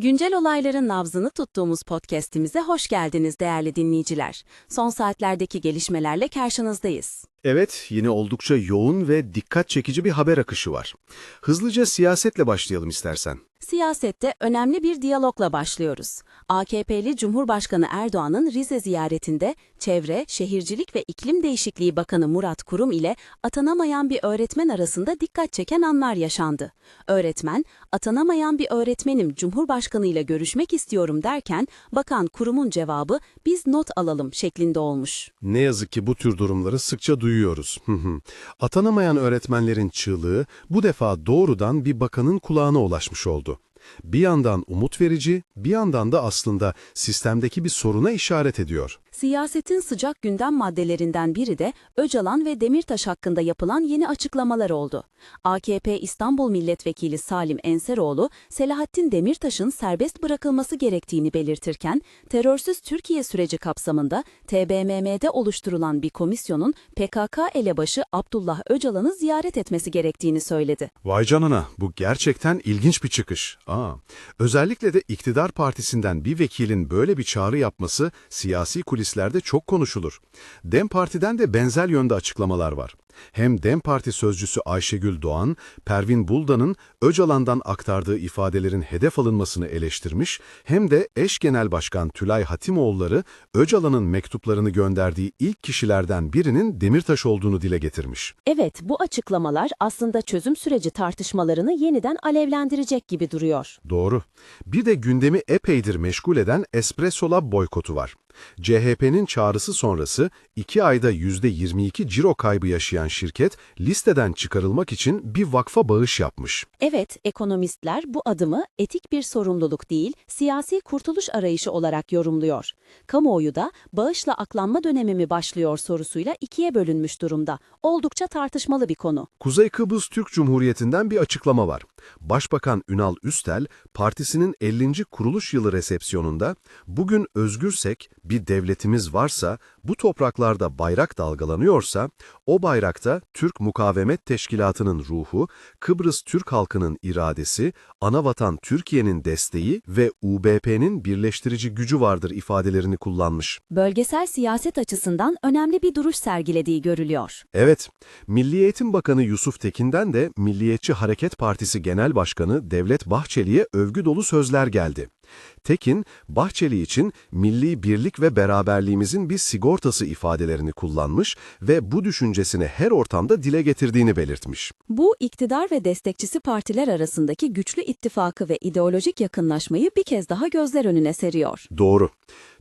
Güncel olayların nabzını tuttuğumuz podcast'imize hoş geldiniz değerli dinleyiciler. Son saatlerdeki gelişmelerle karşınızdayız. Evet, yine oldukça yoğun ve dikkat çekici bir haber akışı var. Hızlıca siyasetle başlayalım istersen. Siyasette önemli bir diyalogla başlıyoruz. AKP'li Cumhurbaşkanı Erdoğan'ın Rize ziyaretinde Çevre, Şehircilik ve İklim Değişikliği Bakanı Murat Kurum ile atanamayan bir öğretmen arasında dikkat çeken anlar yaşandı. Öğretmen, atanamayan bir öğretmenim Cumhurbaşkanı ile görüşmek istiyorum derken Bakan Kurum'un cevabı biz not alalım şeklinde olmuş. Ne yazık ki bu tür durumları sıkça duyuyoruz. Hı. Atanamayan öğretmenlerin çığlığı bu defa doğrudan bir bakanın kulağına ulaşmış oldu. Bir yandan umut verici, bir yandan da aslında sistemdeki bir soruna işaret ediyor. Siyasetin sıcak gündem maddelerinden biri de Öcalan ve Demirtaş hakkında yapılan yeni açıklamalar oldu. AKP İstanbul Milletvekili Salim Enseroğlu, Selahattin Demirtaş'ın serbest bırakılması gerektiğini belirtirken, terörsüz Türkiye süreci kapsamında TBMM'de oluşturulan bir komisyonun PKK elebaşı Abdullah Öcalan'ı ziyaret etmesi gerektiğini söyledi. Vay canına, bu gerçekten ilginç bir çıkış. Aa, özellikle de iktidar partisinden bir vekilin böyle bir çağrı yapması siyasi kulislerde çok konuşulur. DEM Parti'den de benzer yönde açıklamalar var. Hem DEM Parti sözcüsü Ayşegül Doğan, Pervin Buldan'ın Öcalan'dan aktardığı ifadelerin hedef alınmasını eleştirmiş, hem de eş genel başkan Tülay Hatimoğulları, Öcalan'ın mektuplarını gönderdiği ilk kişilerden birinin Demirtaş olduğunu dile getirmiş. Evet, bu açıklamalar aslında çözüm süreci tartışmalarını yeniden alevlendirecek gibi duruyor. Doğru. Bir de gündemi epeydir meşgul eden Espresso Lab boykotu var. CHP'nin çağrısı sonrası 2 ayda %22 ciro kaybı yaşayan şirket listeden çıkarılmak için bir vakfa bağış yapmış. Evet, ekonomistler bu adımı etik bir sorumluluk değil, siyasi kurtuluş arayışı olarak yorumluyor. Kamuoyu da bağışla aklanma dönemi mi başlıyor sorusuyla ikiye bölünmüş durumda. Oldukça tartışmalı bir konu. Kuzey Kıbrıs Türk Cumhuriyeti'nden bir açıklama var. Başbakan Ünal Üstel, partisinin 50. kuruluş yılı resepsiyonunda bugün özgürsek, bir devletimiz varsa, bu topraklarda bayrak dalgalanıyorsa, o bayrakta Türk Mukavemet Teşkilatı'nın ruhu, Kıbrıs Türk halkının iradesi, anavatan Türkiye'nin desteği ve UBP'nin birleştirici gücü vardır ifadelerini kullanmış. Bölgesel siyaset açısından önemli bir duruş sergilediği görülüyor. Evet, Milli Eğitim Bakanı Yusuf Tekin'den de Milliyetçi Hareket Partisi Genel Başkanı Devlet Bahçeli'ye övgü dolu sözler geldi. Tekin, Bahçeli için milli birlik ve beraberliğimizin bir sigortası ifadelerini kullanmış ve bu düşüncesini her ortamda dile getirdiğini belirtmiş. Bu, iktidar ve destekçisi partiler arasındaki güçlü ittifakı ve ideolojik yakınlaşmayı bir kez daha gözler önüne seriyor. Doğru.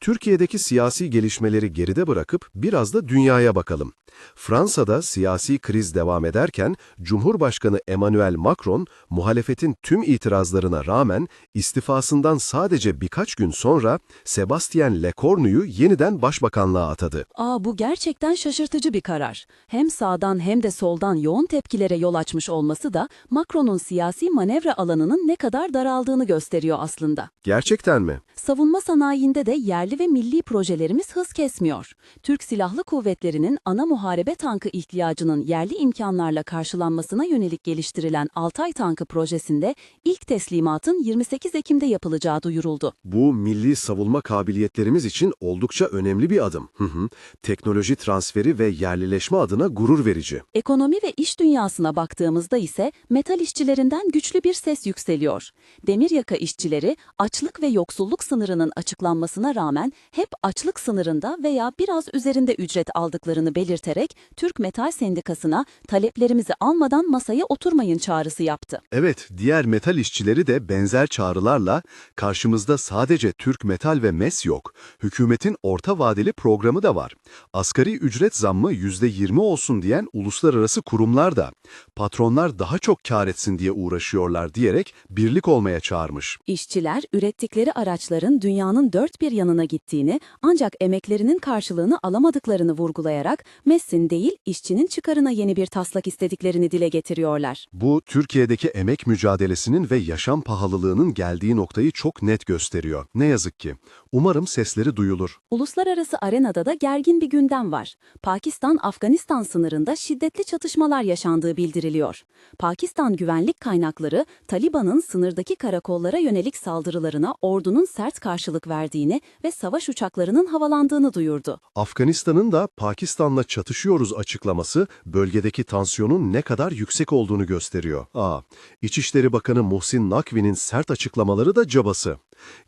Türkiye'deki siyasi gelişmeleri geride bırakıp biraz da dünyaya bakalım. Fransa'da siyasi kriz devam ederken Cumhurbaşkanı Emmanuel Macron muhalefetin tüm itirazlarına rağmen istifasından sadece birkaç gün sonra Sébastien Lecornu'yu yeniden başbakanlığa atadı. Aa bu gerçekten şaşırtıcı bir karar. Hem sağdan hem de soldan yoğun tepkilere yol açmış olması da Macron'un siyasi manevra alanının ne kadar daraldığını gösteriyor aslında. Gerçekten mi? Savunma sanayinde de yerli ve milli projelerimiz hız kesmiyor. Türk Silahlı Kuvvetleri'nin ana muharebe tankı ihtiyacının yerli imkanlarla karşılanmasına yönelik geliştirilen Altay tankı projesinde ilk teslimatın 28 Ekim'de yapılacağı duyuruldu. Bu milli savunma kabiliyetlerimiz için oldukça önemli bir adım. Hı hı. Teknoloji transferi ve yerlileşme adına gurur verici. Ekonomi ve iş dünyasına baktığımızda ise metal işçilerinden güçlü bir ses yükseliyor. Demir yaka işçileri açlık ve yoksulluk sınırının açıklanmasına rağmen hep açlık sınırında veya biraz üzerinde ücret aldıklarını belirterek Türk Metal Sendikası'na taleplerimizi almadan masaya oturmayın çağrısı yaptı. Evet, diğer metal işçileri de benzer çağrılarla karşımızda sadece Türk Metal ve MES yok. Hükümetin orta vadeli programı da var. Asgari ücret zammı %20 olsun diyen uluslararası kurumlar da patronlar daha çok kar etsin diye uğraşıyorlar diyerek birlik olmaya çağırmış. İşçiler ürettikleri araçların dünyanın dört bir yanına gittiğini ancak emeklerinin karşılığını alamadıklarını vurgulayarak MES'in değil işçinin çıkarına yeni bir taslak istediklerini dile getiriyorlar. Bu Türkiye'deki emek mücadelesinin ve yaşam pahalılığının geldiği noktayı çok net gösteriyor. Ne yazık ki Umarım sesleri duyulur. Uluslararası arenada da gergin bir gündem var. Pakistan-Afganistan sınırında şiddetli çatışmalar yaşandığı bildiriliyor. Pakistan güvenlik kaynakları, Taliban'ın sınırdaki karakollara yönelik saldırılarına ordunun sert karşılık verdiğini ve savaş uçaklarının havalandığını duyurdu. Afganistan'ın da Pakistan'la çatışıyoruz açıklaması bölgedeki tansiyonun ne kadar yüksek olduğunu gösteriyor. Aa, İçişleri Bakanı Muhsin Nakvi'nin sert açıklamaları da cabası.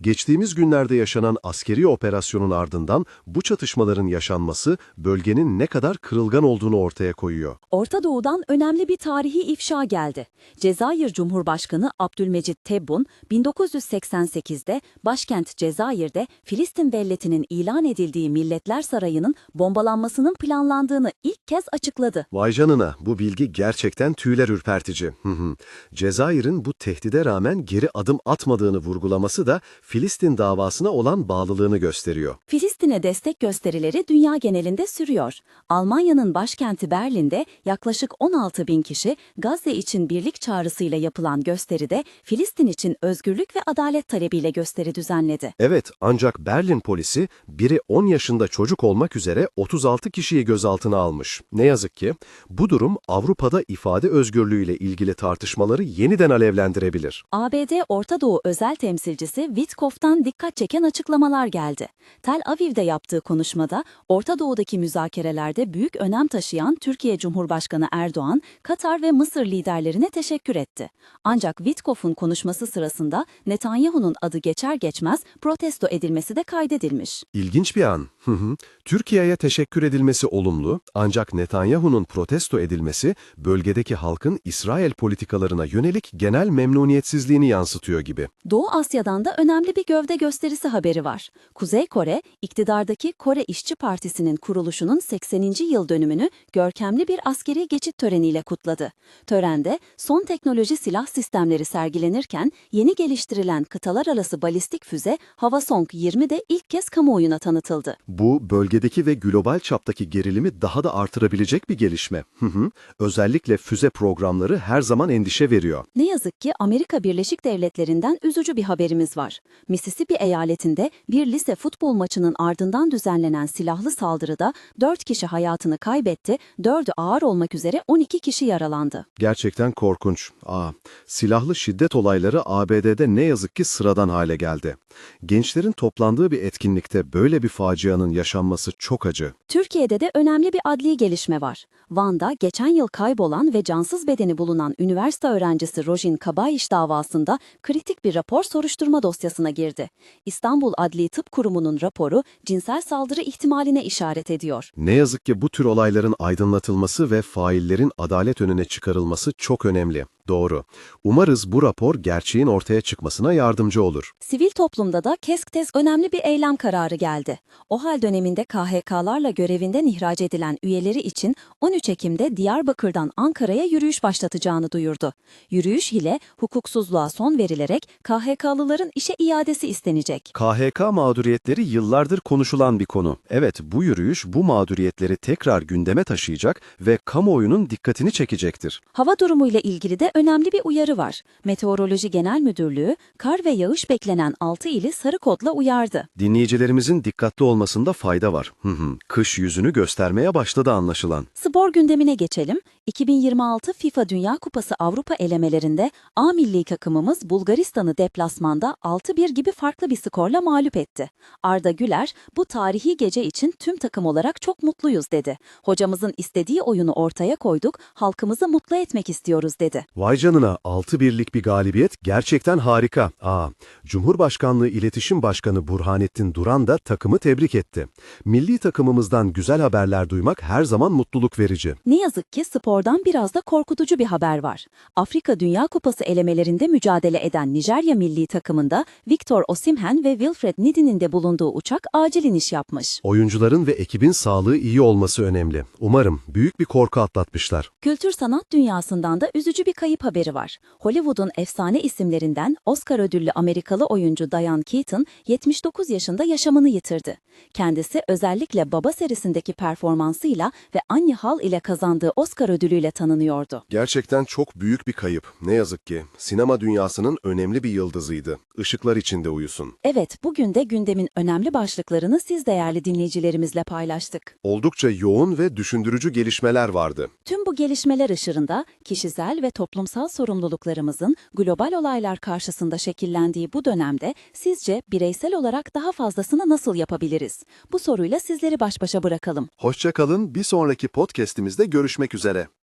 Geçtiğimiz günlerde yaşanan askeri operasyonun ardından bu çatışmaların yaşanması bölgenin ne kadar kırılgan olduğunu ortaya koyuyor. Orta Doğu'dan önemli bir tarihi ifşa geldi. Cezayir Cumhurbaşkanı Abdülmecit Tebboun, 1988'de başkent Cezayir'de Filistin devletinin ilan edildiği Milletler Sarayı'nın bombalanmasının planlandığını ilk kez açıkladı. Vay canına, bu bilgi gerçekten tüyler ürpertici. Cezayir'in bu tehdide rağmen geri adım atmadığını vurgulaması da Filistin davasına olan bağlılığını gösteriyor. Filistin'e destek gösterileri dünya genelinde sürüyor. Almanya'nın başkenti Berlin'de yaklaşık 16 bin kişi Gazze için birlik çağrısıyla yapılan gösteride Filistin için özgürlük ve adalet talebiyle gösteri düzenledi. Evet, ancak Berlin polisi biri 10 yaşında çocuk olmak üzere 36 kişiyi gözaltına almış. Ne yazık ki bu durum Avrupa'da ifade özgürlüğüyle ilgili tartışmaları yeniden alevlendirebilir. ABD Orta Doğu özel temsilcisi Witkoff'tan dikkat çeken açıklamalar geldi. Tel Aviv'de yaptığı konuşmada Orta Doğu'daki müzakerelerde büyük önem taşıyan Türkiye Cumhurbaşkanı Erdoğan, Katar ve Mısır liderlerine teşekkür etti. Ancak Witkoff'un konuşması sırasında Netanyahu'nun adı geçer geçmez protesto edilmesi de kaydedilmiş. İlginç bir an. Türkiye'ye teşekkür edilmesi olumlu, ancak Netanyahu'nun protesto edilmesi bölgedeki halkın İsrail politikalarına yönelik genel memnuniyetsizliğini yansıtıyor gibi. Doğu Asya'dan da önemli bir gövde gösterisi haberi var. Kuzey Kore, iktidardaki Kore İşçi Partisi'nin kuruluşunun 80. yıl dönümünü görkemli bir askeri geçit töreniyle kutladı. Törende son teknoloji silah sistemleri sergilenirken yeni geliştirilen kıtalar arası balistik füze Havasong 20 de ilk kez kamuoyuna tanıtıldı. Bu bölgedeki ve global çaptaki gerilimi daha da artırabilecek bir gelişme. Hı hı. Özellikle füze programları her zaman endişe veriyor. Ne yazık ki Amerika Birleşik Devletleri'nden üzücü bir haberimiz var. Mississippi eyaletinde bir lise futbol maçının ardından düzenlenen silahlı saldırıda 4 kişi hayatını kaybetti, 4'ü ağır olmak üzere 12 kişi yaralandı. Gerçekten korkunç. Aa, silahlı şiddet olayları ABD'de ne yazık ki sıradan hale geldi. Gençlerin toplandığı bir etkinlikte böyle bir facianın yaşanması çok acı. Türkiye'de de önemli bir adli gelişme var. Van'da geçen yıl kaybolan ve cansız bedeni bulunan üniversite öğrencisi Rojin Kabayiş davasında kritik bir rapor soruşturma dosyasına girdi. İstanbul Adli Tıp Kurumu'nun raporu cinsel saldırı ihtimaline işaret ediyor. Ne yazık ki bu tür olayların aydınlatılması ve faillerin adalet önüne çıkarılması çok önemli. Doğru. Umarız bu rapor gerçeğin ortaya çıkmasına yardımcı olur. Sivil toplumda da KESKTES önemli bir eylem kararı geldi. OHAL döneminde KHK'larla görevinden ihraç edilen üyeleri için 13 Ekim'de Diyarbakır'dan Ankara'ya yürüyüş başlatacağını duyurdu. Yürüyüş ile hukuksuzluğa son verilerek KHK'lıların işe iadesi istenecek. KHK mağduriyetleri yıllardır konuşulan bir konu. Evet, bu yürüyüş bu mağduriyetleri tekrar gündeme taşıyacak ve kamuoyunun dikkatini çekecektir. Hava durumuyla ilgili de önemli bir uyarı var. Meteoroloji Genel Müdürlüğü, kar ve yağış beklenen 6 ili sarı kodla uyardı. Dinleyicilerimizin dikkatli olmasında fayda var. Hı hı. Kış yüzünü göstermeye başladı anlaşılan. Spor gündemine geçelim. 2026 FIFA Dünya Kupası Avrupa elemelerinde A milli takımımız Bulgaristan'ı deplasmanda 6-1 gibi farklı bir skorla mağlup etti. Arda Güler, bu tarihi gece için tüm takım olarak çok mutluyuz dedi. Hocamızın istediği oyunu ortaya koyduk, halkımızı mutlu etmek istiyoruz dedi. Vay canına 6 birlik bir galibiyet gerçekten harika. Aa, Cumhurbaşkanlığı İletişim Başkanı Burhanettin Duran da takımı tebrik etti. Milli takımımızdan güzel haberler duymak her zaman mutluluk verici. Ne yazık ki spordan biraz da korkutucu bir haber var. Afrika Dünya Kupası elemelerinde mücadele eden Nijerya milli takımında Victor Osimhen ve Wilfred Ndidi'nin de bulunduğu uçak acil iniş yapmış. Oyuncuların ve ekibin sağlığı iyi olması önemli. Umarım büyük bir korku atlatmışlar. Kültür sanat dünyasından da üzücü bir kayıp haberi var. Hollywood'un efsane isimlerinden Oscar ödüllü Amerikalı oyuncu Diane Keaton 79 yaşında yaşamını yitirdi. Kendisi özellikle Baba serisindeki performansıyla ve Annie Hall ile kazandığı Oscar ödülüyle tanınıyordu. Gerçekten çok büyük bir kayıp. Ne yazık ki. Sinema dünyasının önemli bir yıldızıydı. Işıklar içinde uyusun. Evet, bugün de gündemin önemli başlıklarını siz değerli dinleyicilerimizle paylaştık. Oldukça yoğun ve düşündürücü gelişmeler vardı. Tüm bu gelişmeler ışığında kişisel ve toplumsal sorumluluklarımızın global olaylar karşısında şekillendiği bu dönemde sizce bireysel olarak daha fazlasını nasıl yapabiliriz? Bu soruyla sizleri baş başa bırakalım. Hoşça kalın. Bir sonraki podcast'imizde görüşmek üzere.